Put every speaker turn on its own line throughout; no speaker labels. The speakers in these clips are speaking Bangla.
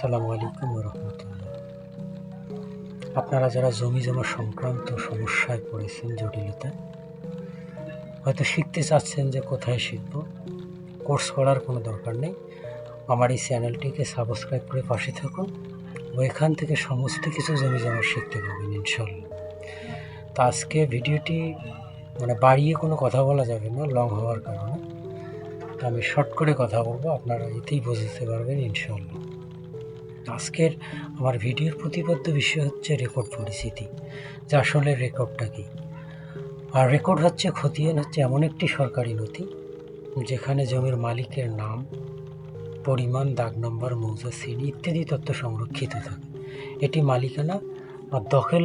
আসসালামু আলাইকুম রহমতুল্লাহ। আপনারা যারা জমি জমা সংক্রান্ত সমস্যায় পড়েছেন জটিলতা, হয়তো শিখতে চাচ্ছেন যে কোথায় শিখব, কোর্স করার কোনো দরকার নেই, আমার এই চ্যানেলটিকে সাবস্ক্রাইব করে পাশে থাকুন ও এখান থেকে সমস্ত কিছু জমি জমা শিখতে পারবেন ইনশাল্লাহ তা আজকে ভিডিওটি মানে বাড়িয়ে কোনো কথা বলা যাবে না, লং হওয়ার কারণে। আমি শর্ট করে কথা বলব, আপনারা এতেই বুঝতে পারবেন ইনশাল্লাহ আজকের আমার ভিডিওর প্রতিপাদ্য বিষয় হচ্ছে রেকর্ড পরিস্থিতি, যে আসলে রেকর্ডটা কী? আর রেকর্ড হচ্ছে খতিয়ান হচ্ছে এমন একটি সরকারি নথি, যেখানে জমির মালিকের নাম, পরিমাণ, দাগ নম্বর মৌজা শ্রেণি ইত্যাদি তথ্য সংরক্ষিত থাকে। এটি মালিকানা আর দখল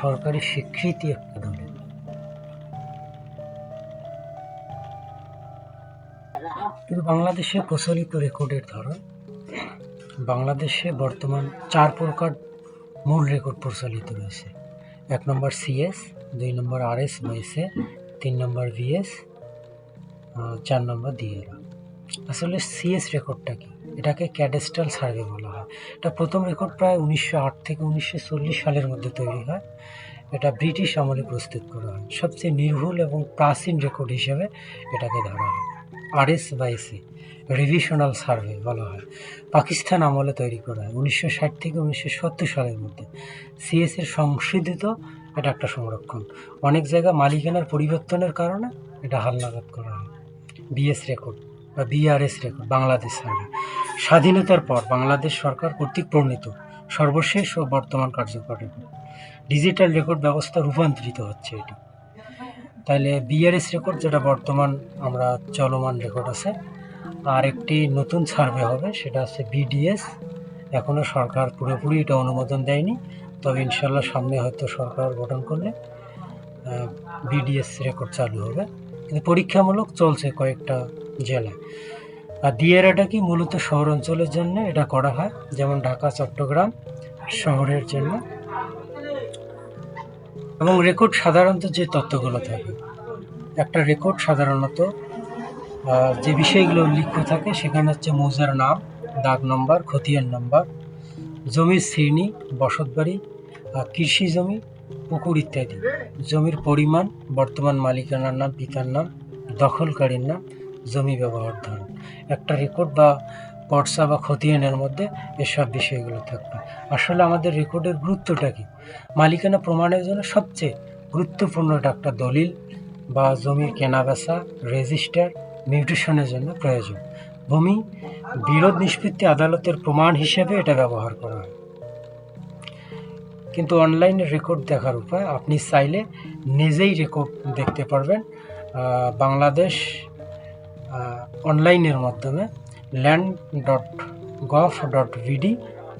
সরকারি স্বীকৃতি একটা কিন্তু বাংলাদেশে প্রচলিত রেকর্ডের ধরন বাংলাদেশে বর্তমান চার প্রকার মূল রেকর্ড প্রচলিত রয়েছে। এক নম্বর সিএস দুই নম্বর আরএস বয়েসে তিন নম্বর ভিএস চার নম্বর ডিএরা আসলে সিএস রেকর্ডটা কি? এটাকে ক্যাডেস্ট্রাল সার্ভে বলা হয়। এটা প্রথম রেকর্ড প্রায় উনিশশো আট থেকে উনিশশো চল্লিশ সালের মধ্যে তৈরি হয়। এটা ব্রিটিশ আমলে প্রস্তুত করা হয়। সবচেয়ে নির্ভুল এবং প্রাচীন রেকর্ড হিসেবে এটাকে ধরা হয়। আরএস বা এসি, রিভিশনাল সার্ভে বলা হয়। পাকিস্তান আমলে তৈরি করা হয়। উনিশশো ষাট থেকে উনিশশো সত্তর সালের মধ্যে সিএস এর সংশোধিত এটা একটা সংরক্ষণ। অনেক জায়গা মালিকানার পরিবর্তনের কারণে এটা হালনাগাদ করা হয়। বিএস রেকর্ড বা বিআরএস রেকর্ড, বাংলাদেশ সার্ভে। স্বাধীনতার পর বাংলাদেশ সরকার কর্তৃক প্রণীত সর্বশেষ ও বর্তমান কার্যকর রেকর্ড। ডিজিটাল রেকর্ড ব্যবস্থা রূপান্তরিত হচ্ছে এটি। তাহলে বিআরএস রেকর্ড যেটা বর্তমান আমরা চলমান রেকর্ড আছে, আর একটি নতুন সার্ভে হবে, সেটা হচ্ছে বিডিএস এখনও সরকার পুরোপুরি এটা অনুমোদন দেয়নি, তবে ইনশাল্লাহ সামনে হয়তো সরকার গঠন করলে বিডিএস রেকর্ড চালু হবে। কিন্তু পরীক্ষামূলক চলছে কয়েকটা জেলায়। আর ডিএরএটা কি মূলত শহর অঞ্চলের জন্য এটা করা হয়, যেমন ঢাকা, চট্টগ্রাম, শহরের জন্য। এবং রেকর্ড সাধারণত যে তত্ত্বগুলো থাকে, একটা রেকর্ড সাধারণত যে বিষয়গুলো উল্লেখ থাকে, সেখানে হচ্ছে মৌজার নাম, দাগ নম্বর, খতিয়ান নম্বর, জমির শ্রেণি বসতবাড়ি কৃষি জমি, পুকুর ইত্যাদি। জমির পরিমাণ, বর্তমান মালিকানার নাম, পিতার নাম, দখলকারীর নাম, জমি ব্যবহার ধরন। একটা রেকর্ড বা পর্সা বা খতিয়ানের মধ্যে এসব বিষয়গুলো থাকবে। আসলে আমাদের রেকর্ডের গুরুত্বটা কি? মালিকানা প্রমাণের জন্য সবচেয়ে গুরুত্বপূর্ণ এটা একটা দলিল বা জমির কেনাবেচা, রেজিস্টার, মিউটেশনের জন্য প্রয়োজন। ভূমি, বিরোধ নিষ্পত্তি আদালতের প্রমাণ হিসেবে এটা ব্যবহার করা হয়। কিন্তু অনলাইনে রেকর্ড দেখার উপায় আপনি চাইলে নিজেই রেকর্ড দেখতে পারবেন বাংলাদেশ অনলাইনের মাধ্যমে। Land dot gov dot BD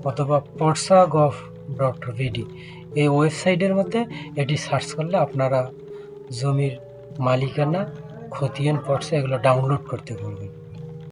অথবা পর্সা গভ ডট ভিডি এই ওয়েবসাইটের মধ্যে এটি সার্চ করলে আপনারা জমির মালিকানা, খতিয়ান, পর্সা এগুলো ডাউনলোড করতে পারবেন।